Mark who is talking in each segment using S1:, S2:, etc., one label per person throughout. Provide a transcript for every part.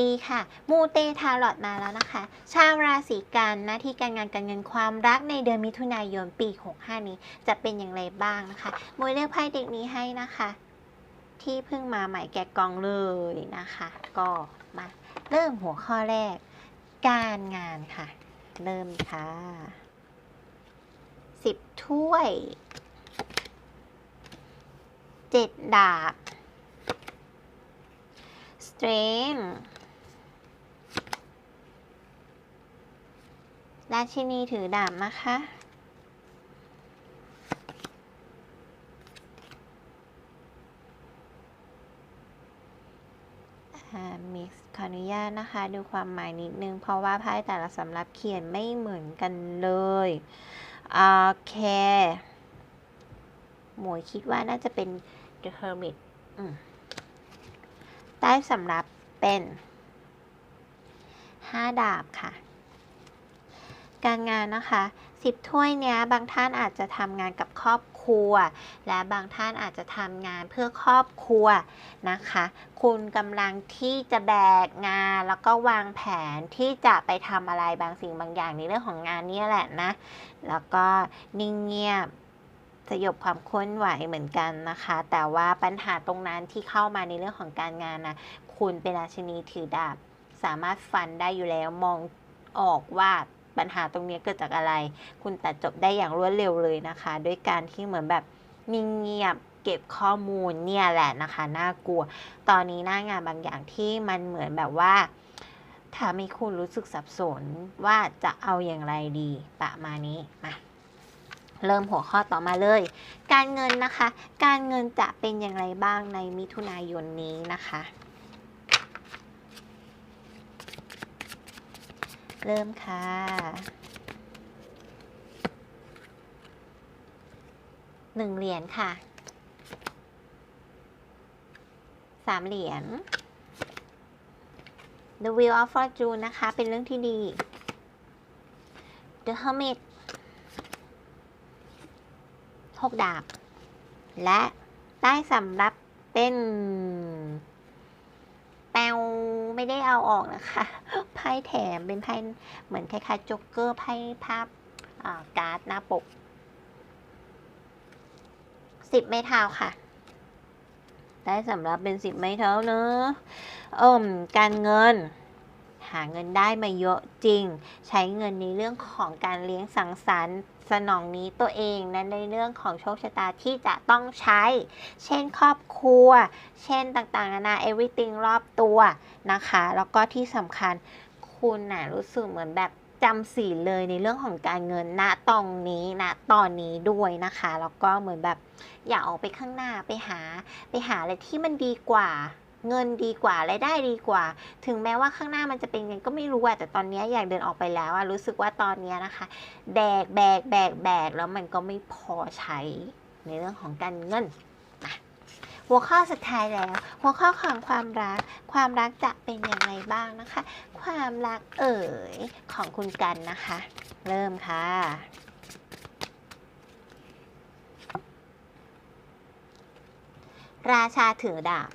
S1: ดีค่ะ มูเตทาร์ลอตมาแล้วนะคะ ชาวราศีกันหน้าที่การงานการเงินความรักในเดือนมิถุนายนปี 65 นี้จะเป็นอย่างไรบ้างนะคะมวยเลือกไพ่เด็กนี้ให้นะคะ ที่เพิ่งมาใหม่แกะกล่องเลยนะคะ ก็มาเริ่มหัวข้อแรก การงานค่ะ เริ่มค่ะสิบถ้วยเจ็ดดาบ strength ราชินีถือดาบนะคะ มิกขออนุญาตนะคะ ดูความหมายนิดนึง เพราะว่าไพ่แต่ละสำรับเขียนไม่เหมือนกันเลย โอเค หมวยคิดว่าน่าจะเป็น The Hermit อืมได้สำรับเป็น 5 ดาบค่ะ การงานนะคะสิบถ้วยเนี้ยบางท่านอาจจะทำงานกับครอบครัว และบางท่านอาจจะทำงานเพื่อครอบครัวนะคะ คุณกำลังที่จะแบกงานแล้วก็วางแผนที่จะไปทำอะไรบางสิ่งบางอย่างในเรื่องของงานนี่แหละนะ แล้วก็นิ่งเงียบสยบความเคลื่นไหวเหมือนกันนะคะ แต่ว่าปัญหาตรงนั้นที่เข้ามาในเรื่องของการงานนะคุณเป็นราชินีถือดาบ สามารถฟันได้อยู่แล้วมองออกว่า ปัญหาตรงนี้เกิดจากอะไร คุณตัดจบได้อย่างรวดเร็วเลยนะคะ ด้วยการที่เหมือนแบบนิ่งเงียบเก็บข้อมูลเนี่ยแหละนะคะ น่ากลัว ตอนนี้หน้างานบางอย่างที่มันเหมือนแบบว่าทำให้คุณรู้สึกสับสนว่าจะเอาอย่างไรดีประมาณนี้มาเริ่มหัวข้อต่อมาเลย การเงินนะคะ การเงินจะเป็นอย่างไรบ้างในมิถุนายนนี้นะคะ เริ่มค่ะ หนึ่งเหรียญค่ะ สามเหรียญ The Wheel of Fortune นะคะ เป็นเรื่องที่ดี The Hermit หกดาบ และได้สำหรับเป็น ได้เอาออกนะคะไพ่แถมเป็นไพ่เหมือนคล้ายๆจ๊กเกอร์ไพ่ภาพอ่าการ์ดหน้าปกสิบไม้เท้าค่ะ ได้สำหรับเป็นสิบไม้เท้าเนอะเอิ่มการเงิน หาเงินได้มาเยอะจริง ใช้เงินในเรื่องของการเลี้ยงสังสรรค์ สนองนี้ตัวเองและในเรื่องของโชคชะตาที่จะต้องใช้ เช่นครอบครัว เช่นต่างๆนานา everything รอบตัวนะคะ แล้วก็ที่สำคัญคุณน่ะรู้สึกเหมือนแบบจำศีลเลยในเรื่องของการเงินณตรงนี้ณตอนนี้ด้วยนะคะ แล้วก็เหมือนแบบอยากออกไปข้างหน้าไปหา ไปหาอะไรที่มันดีกว่า เงินดีกว่ารายได้ดีกว่า ถึงแม้ว่าข้างหน้ามันจะเป็นยังไงก็ไม่รู้อะแต่ตอนนี้อยากเดินออกไปแล้วอะรู้สึกว่าตอนนี้นะคะ แบกแบกแบกแบกแล้วมันก็ไม่พอใช้ในเรื่องของการเงินหัวข้อสุดท้ายแล้ว หัวข้อของความรัก ความรักจะเป็นอย่างไรบ้างนะคะ ความรักเอ่ยของคุณกันนะคะ เริ่มค่ะราชาถือดาบ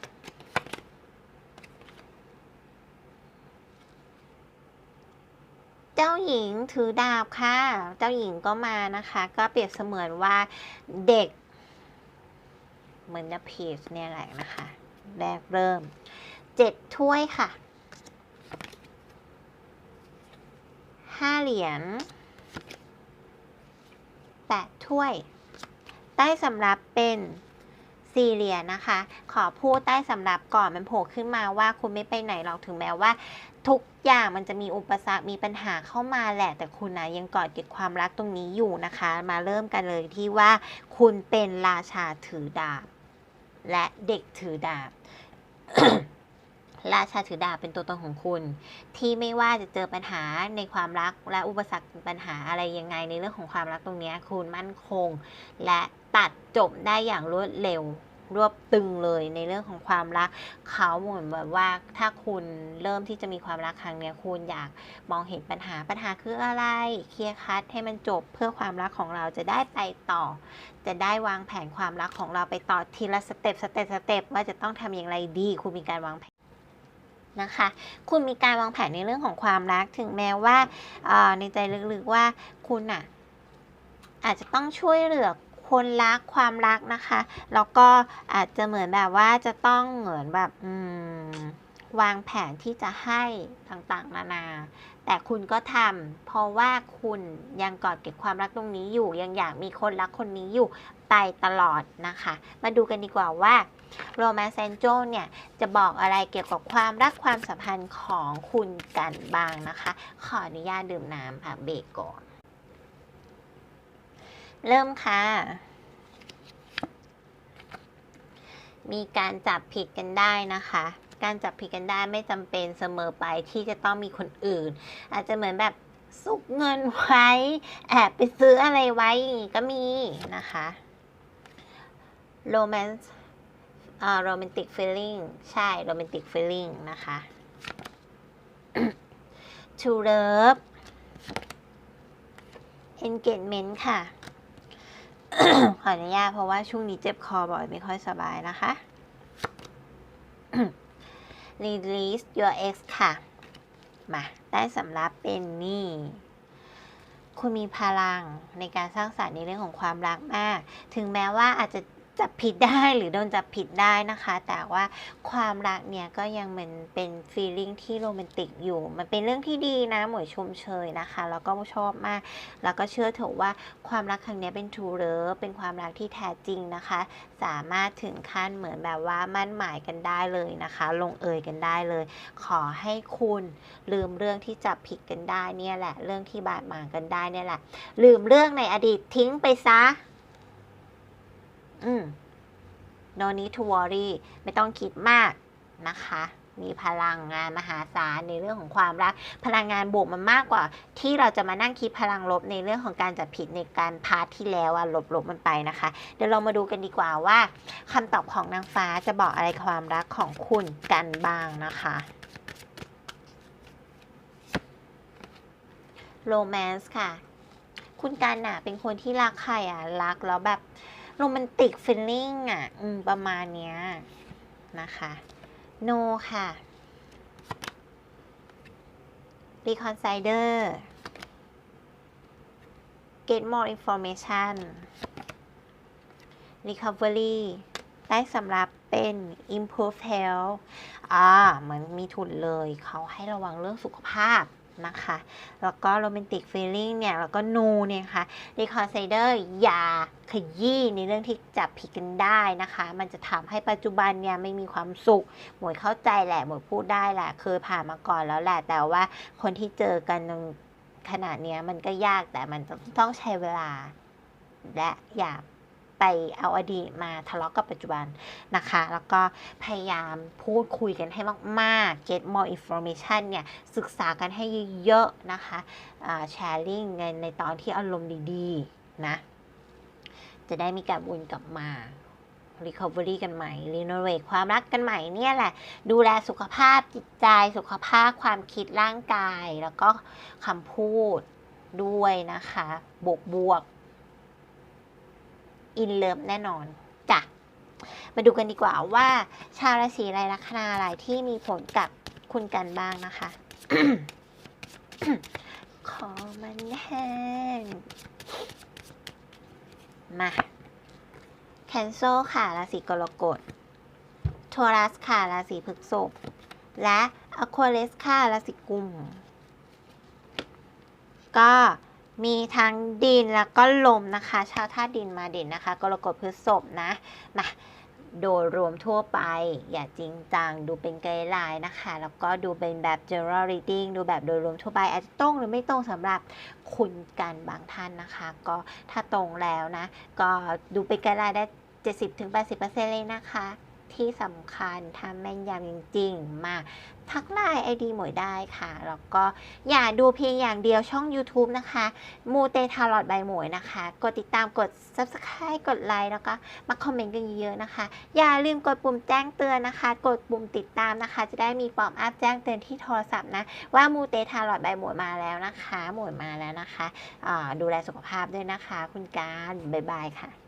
S1: เจ้าหญิงถือดาบค่ะ เจ้าหญิงก็มานะคะ ก็เปรียบเสมือนว่าเด็ก เหมือนจะเพจเนี่ยแหละนะคะ แรกเริ่มเจ็ดถ้วยค่ะห้าเหรียญแปดถ้วย ใต้สำรับเป็น สี่เหรียนะคะ ขอพูดใต้สำหรับก่อนมันโผล่ขึ้นมาว่าคุณไม่ไปไหนหรอกถึงแม้ว่า ทุกอย่างมันจะมีอุปสรรคมีปัญหาเข้ามาแหละ แต่คุณนะยังกอดเก็บความรักตรงนี้อยู่นะคะ มาเริ่มกันเลยที่ว่า คุณเป็นราชาถือดาบ และเด็กถือดาบ ราชาถือดาบเป็นตัวตนของคุณ ที่ไม่ว่าจะเจอปัญหาในความรักและอุปสรรคปัญหาอะไรยังไงในเรื่องของความรักตรงนี้คุณมั่นคง และตัดจบได้อย่างรวดเร็วรวบตึงเลยในเรื่องของความรัก เขาเหมือนแบบว่าถ้าคุณเริ่มที่จะมีความรักครั้งเนี้ยคุณอยากมองเห็นปัญหาปัญหาคืออะไร เคลียร์คัดให้มันจบเพื่อความรักของเราจะได้ไปต่อ จะได้วางแผนความรักของเราไปต่อทีละสเต็ปสเต็ปสเต็ปว่าจะต้องทำอย่างไรดี คุณมีการวางแผน นะคะ คุณมีการวางแผนในเรื่องของความรักถึงแม้ว่าในใจลึกๆว่าคุณอะอาจจะต้องช่วยเหลือคนรักความรักนะคะ แล้วก็อาจจะเหมือนแบบว่าจะต้องเหมือนแบบอืมวางแผนที่จะให้ต่างๆ นานา แต่คุณก็ทำเพราะว่าคุณยังกอดเก็บความรักตรงนี้อยู่ ยังอยากมีคนรักคนนี้อยู่ ไปตลอดนะคะ มาดูกันดีกว่าว่าโรแมน c ซนโจเนี่ยจะบอกอะไรเกี่ยวกับความรักความสัมพันธ์ของคุณกันบ้างนะคะ ขออนุญาตดื่มน้ำค่ะเบรกก่อนเริ่มค่ะ มีการจับผิดกันได้นะคะการจับผิดกันได้ไม่จำเป็นเสมอไปที่จะต้องมีคนอื่น อาจจะเหมือนแบบซุกเงินไว้ แอบไปซื้ออะไรไว้ก็มีนะคะ โรแมนต์อ่าโรแมนติกฟีลลิ่งใช่โรแมนติกฟีลลิ่งนะคะ to love engagement ค่ะ ขออนุญาตเพราะว่าช่วงนี้เจ็บคอบ่อยไม่ค่อยสบายนะคะ release your ex ค่ะ มาได้สำรับเป็นนี่คุณมีพลังในการสร้างสรรค์ในเรื่องของความรักมาก ถึงแม้ว่าอาจจะ จับผิดได้หรือโดนจับผิดได้นะคะ แต่ว่าความรักเนี่ยก็ยังเหมือนเป็นฟีลิ่งที่โรแมนติกอยู่ มันเป็นเรื่องที่ดีนะ หมวยชมเชยนะคะ แล้วก็ชอบมาก แล้วก็เชื่อเถอะว่าความรักครั้งนี้เป็น true love เป็นความรักที่แท้จริงนะคะ สามารถถึงขั้นเหมือนแบบว่ามั่นหมายกันได้เลยนะคะ ลงเอยกันได้เลย ขอให้คุณลืมเรื่องที่จับผิดกันได้เนี่ยแหละ เรื่องที่บาดหมางกันได้เนี่ยแหละ ลืมเรื่องในอดีตทิ้งไปซะ อืม no need to worry ไม่ต้องคิดมากนะคะ มีพลังงานมหาศาลในเรื่องของความรัก พลังงานบวกมันมากกว่า ที่เราจะมานั่งคิดพลังลบในเรื่องของการจับผิดในการพาร์ทที่แล้วอะลบๆมันไปนะคะ เดี๋ยวเรามาดูกันดีกว่าว่าคำตอบของนางฟ้าจะบอกอะไรความรักของคุณกันบ้างนะคะโรแมนส์ค่ะ คุณกันน่ะเป็นคนที่รักใครอะ รักแล้วแบบ โรแมนติกฟีลลิ่งอะอประมาณเนี้ยนะคะโนค่ะ Reconciler Get more information Recovery ได้สำหรับเป็น Improve Health อ่า เหมือนมีทุนเลย เขาให้ระวังเรื่องสุขภาพ นะคะ แล้วก็ Romantic Feeling เนี่ย แล้วก็ No เนี่ยค่ะ Reconciler อย่าขยี้ในเรื่องที่จับผิดกันได้นะคะ มันจะทำให้ปัจจุบันเนี่ยไม่มีความสุข หมวยเข้าใจแหละ หมวยพูดได้แหละ เคยผ่านมาก่อนแล้วแหละ แต่ว่าคนที่เจอกันขนาดเนี้ยมันก็ยากแต่มันต้องใช้เวลาและอย่า ไปเอาอดีตมาทะเลาะกับปัจจุบันนะคะ แล้วก็พยายามพูดคุยกันให้มาก ๆ get more information เนี่ยศึกษากันให้เยอะๆนะคะแชร์ลิงในในตอนที่อารมณ์ดีๆนะจะได้มีการวนกลับมา recovery กันใหม่ renovate ความรักกันใหม่เนี่ยแหละ ดูแลสุขภาพจิตใจ สุขภาพความคิดร่างกาย แล้วก็คำพูดด้วยนะคะ บวกบวก อินเลิฟแน่นอนจ้ะมาดูกันดีกว่าว่า ชาวราศีอะไรลัคนาอะไรที่มีผลกับคุณกันบ้างนะคะ ขอมันแห้ง มาแคนโซค่ะราศีกรกฎโทรัสค่ะราศีพฤษภและอควาเรสค่ะราศีกุม ก็ มีทั้งดินแล้วก็ลมนะคะ ชาวธาตุดินมาเด่นนะคะ กรกฎพฤษภนะมาโดยรวมทั่วไป อย่าจริงจัง ดูเป็นไกด์ไลน์นะคะ แล้วก็ดูเป็นแบบ general reading ดูแบบโดยรวมทั่วไป อาจจะตรงหรือไม่ตรงสำหรับคุณกันบางท่านนะคะ ก็ถ้าตรงแล้วนะ ก็ดูเป็นไกด์ไลน์ได้ 70-80%เลยนะคะ ที่สำคัญทำแม่นยำจริง ๆ มาทักไลน์ไอดีหมวยได้ค่ะ แล้วก็อย่าดูเพียงอย่างเดียวช่อง YouTube นะคะ มูเตทารอดใบหมวยนะคะ กดติดตามกด Subscribe กดไลค์แล้วก็มาคอมเมนต์กันเยอะๆนะคะ อย่าลืมกดปุ่มแจ้งเตือนนะคะ กดปุ่มติดตามนะคะ จะได้มีปอมอัพแจ้งเตือนที่โทรศัพท์นะ ว่ามูเตทารอดใบหมวยมาแล้วนะคะ หมวยมาแล้วนะคะะดูแลสุขภาพด้วยนะคะ คุณการบ๊ายบายค่ะ